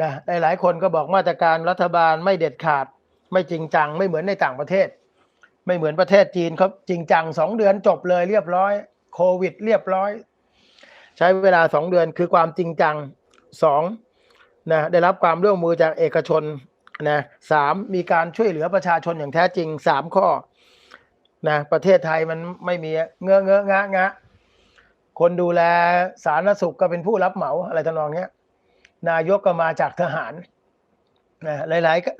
นะหลายๆคนก็บอกมาตรการรัฐบาลไม่เด็ดขาด ไม่จริงจัง ไม่เหมือนในต่างประเทศ ไม่เหมือนประเทศจีนเขาจริงจังสองเดือนจบเลยเรียบร้อย โควิด เรียบร้อย ใช้เวลาสองเดือนคือความจริงจังสองนะได้รับความร่วมมือจากเอกชนนะสามมีการช่วยเหลือประชาชนอย่างแท้จริงสามข้อนะประเทศไทยมันไม่มีเงอะเงอะงะงะคนดูแลสาธารณสุขก็เป็นผู้รับเหมาอะไรทำนองเนี้ย นายกก็มาจากทหารนะห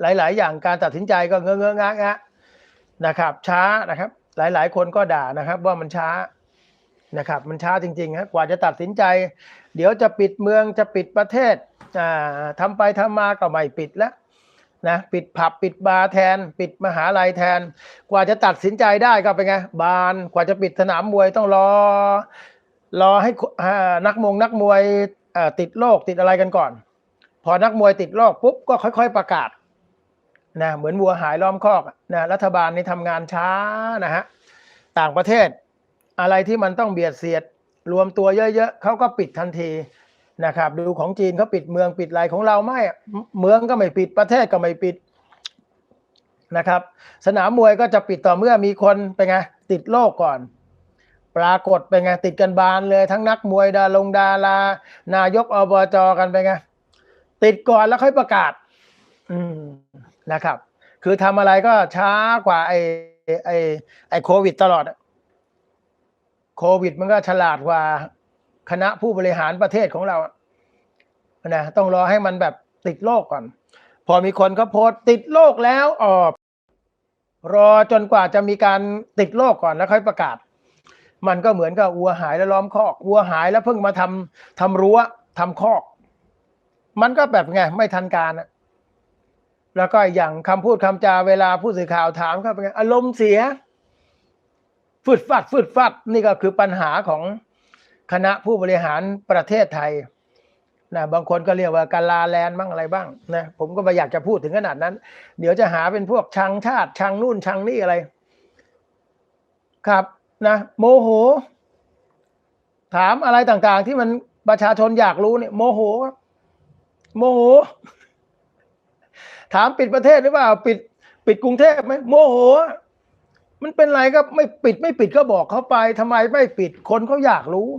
ลาย ๆ หลาย ๆ อย่างการตัดสินใจก็เงื้อเงอะงะงะนะครับ ช้านะครับ หลาย ๆ คนก็ด่านะครับ ว่ามันช้านะครับ มันช้าจริงๆฮะกว่าจะตัดสินใจ เดี๋ยวจะปิดเมืองจะปิดประเทศอ่าทำไปทำมาก็ไม่ปิดแล้วนะปิดผับปิดบาร์แทน ปิดมหาลัยแทน กว่าจะตัดสินใจได้ก็เป็นไงบานกว่าจะปิดสนามมวยต้องรอ รอให้นักมงนักมวย ติดโรคติดอะไรกันก่อน พอนักมวยติดโรคปุ๊บก็ค่อย ๆประกาศนะเหมือนวัวหายล้อมคอกนะรัฐบาลนี่ทำงานช้านะฮะต่างประเทศ อะไรที่มันต้องเบียดเสียด รวมตัวเยอะๆเขาก็ปิดทันทีนะครับดูของจีนเขาปิดเมืองปิดอะไรของเราไม่เมืองก็ไม่ปิดประเทศก็ไม่ปิดนะครับ สนามมวยก็จะปิดต่อเมื่อมีคนเป็นไงติดโรคก่อน ปรากฏเป็นไงติดกันบานเลยทั้งนักมวยดาลงดารานายกอบจกันเป็นไงติดก่อนแล้วค่อยประกาศ อืมนะครับ คือทำอะไรก็ช้ากว่าไอ้ไอ้ไอ้โควิดตลอดโควิดมันก็ฉลาดกว่าคณะผู้บริหารประเทศของเรานะต้องรอให้มันแบบติดโรคก่อน พอมีคนเขาโพสติดโรคแล้วออกรอจนกว่าจะมีการติดโรคก่อนแล้วค่อยประกาศ มันก็เหมือนกับวัวหายแล้วล้อมคอกวัวหายแล้วเพิ่งมาทำทำรั้วทำคอก มันก็แบบไงไม่ทันการอะแล้วก็อย่างคำพูดคำจาเวลาผู้สื่อข่าวถามเขาเป็นไงอารมณ์เสียฟืดฟัดฟืดฟัดนี่ก็คือปัญหาของคณะผู้บริหารประเทศไทยนะบางคนก็เรียกว่ากาลาแลนบ้างอะไรบ้างนะผมก็ไม่อยากจะพูดถึงขนาดนั้น เดี๋ยวจะหาเป็นพวกชังชาติชังนู่นชังนี่อะไร ครับ นะโมโห ถามอะไรต่างๆ ที่มันประชาชนอยากรู้เนี่ยโมโห โมโห ถามปิดประเทศหรือเปล่า ปิด ปิดกรุงเทพไหมโมโห มันเป็นไรก็ไม่ปิดไม่ปิดก็บอกเขาไปทำไมไม่ปิดคนเขาอยากรู้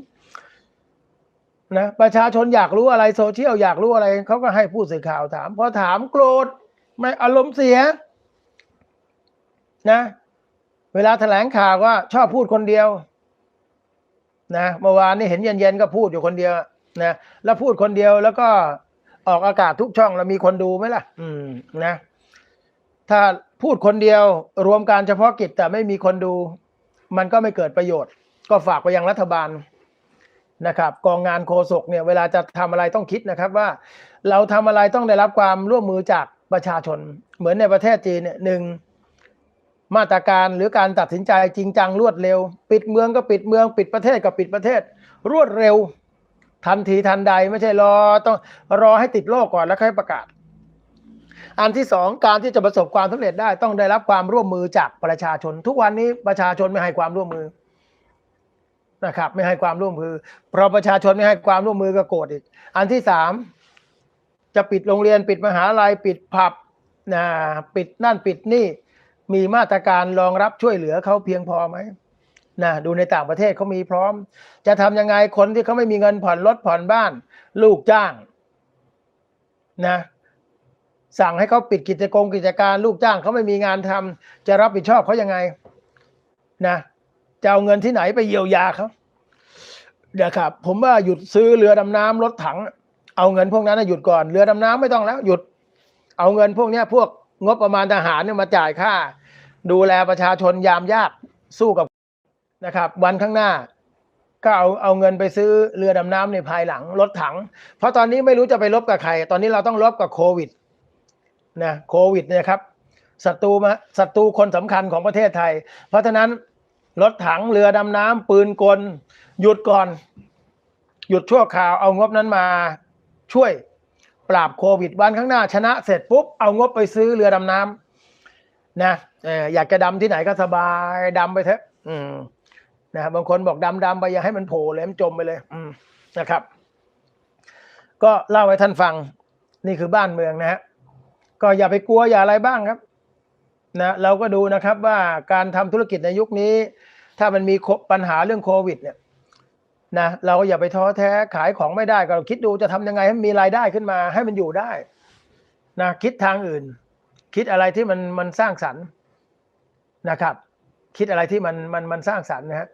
นะประชาชนอยากรู้อะไรโซเชียลอยากรู้อะไรเขาก็ให้ผู้สื่อข่าวถามพอถามโกรธไม่อารมณ์เสีย นะ เวลาแถลงข่าวก็ชอบพูดคนเดียว นะเมื่อวานนี่เห็นเย็นๆก็พูดอยู่คนเดียวนะแล้วพูดคนเดียวแล้วก็ออกอากาศทุกช่องแล้วมีคนดูไหมล่ะ อืมนะ ถ้าพูดคนเดียวรวมการเฉพาะกิจแต่ไม่มีคนดู มันก็ไม่เกิดประโยชน์ ก็ฝากไปยังรัฐบาลนะครับ กองงานโฆษกเนี่ย เวลาจะทำอะไรต้องคิดนะครับว่า เราทำอะไรต้องได้รับความร่วมมือจากประชาชน เหมือนในประเทศจีนเนี่ยหนึ่ง มาตรการหรือการตัดสินใจจริงจังรวดเร็ว ปิดเมืองก็ปิดเมืองปิดประเทศก็ปิดประเทศ รวดเร็ว ทันทีทันใดไม่ใช่รอต้องรอให้ติดโรคก่อนแล้วค่อยประกาศ อันที่สองการที่จะประสบความสำเร็จได้ต้องได้รับความร่วมมือจากประชาชน ทุกวันนี้ประชาชนไม่ให้ความร่วมมือนะครับ ไม่ให้ความร่วมมือเพราะประชาชนไม่ให้ความร่วมมือก็โกรธอีก อันที่สามจะปิดโรงเรียนปิดมหาลัยปิดผับนะปิดนั่นปิดนี่ มีมาตรการรองรับช่วยเหลือเขาเพียงพอไหมนะดูในต่างประเทศเขามีพร้อม จะทำยังไงคนที่เขาไม่มีเงินผ่อนรถผ่อนบ้าน ลูกจ้างนะสั่งให้เขาปิดกิจกรกิจการลูกจ้างเขาไม่มีงานทำจะรับผิดชอบเขายังไงนะจะเอาเงินที่ไหนไปเยียวยาเขาเดี๋ยวครับ ผมว่าหยุดซื้อเรือดำน้ำรถถัง เอาเงินพวกนั้นหยุดก่อนเรือดำน้ำไม่ต้องแล้ว หยุด เอาเงินพวกนี้พวก งบประมาณทหารเนี่ยมาจ่ายค่า ดูแลประชาชนยามยากสู้กับนะครับ วันข้างหน้า ก็เอาเอาเงินไปซื้อเรือดำน้ำในภายหลังรถถัง เพราะตอนนี้ไม่รู้จะไปลบกับใคร ตอนนี้เราต้องลบกับโควิดนะโควิดเนี่ยครับศัตรูมาศัตรูคนสำคัญของประเทศไทย เพราะฉะนั้นรถถังเรือดำน้ำปืนกล หยุดก่อน หยุดชั่วคราวเอางบนั้นมาช่วย ปราบโควิดวันข้างหน้าชนะเสร็จปุ๊บ เอางบไปซื้อเรือดำน้ำนะอยากจะดำที่ไหนก็สบายดำไปเถอะนะบางคนบอกดำดำไปอย่าให้มันโผล่เลยมันจมไปเลยนะครับ ก็เล่าให้ท่านฟังนี่คือบ้านเมืองนะฮะก็อย่าไปกลัวอย่าอะไรบ้างครับนะเราก็ดูนะครับว่าการทำธุรกิจในยุคนี้ ถ้ามันมีปัญหาเรื่องโควิดเนี่ย นะเราก็อย่าไปท้อแท้ขายของไม่ได้ก็คิดดูจะทำยังไงให้มีรายได้ขึ้นมา ให้มันอยู่ได้นะคิดทางอื่น คิดอะไรที่มันมันสร้างสรรค์นะครับ คิดอะไรที่มันมันมันสร้างสรรค์นะฮะ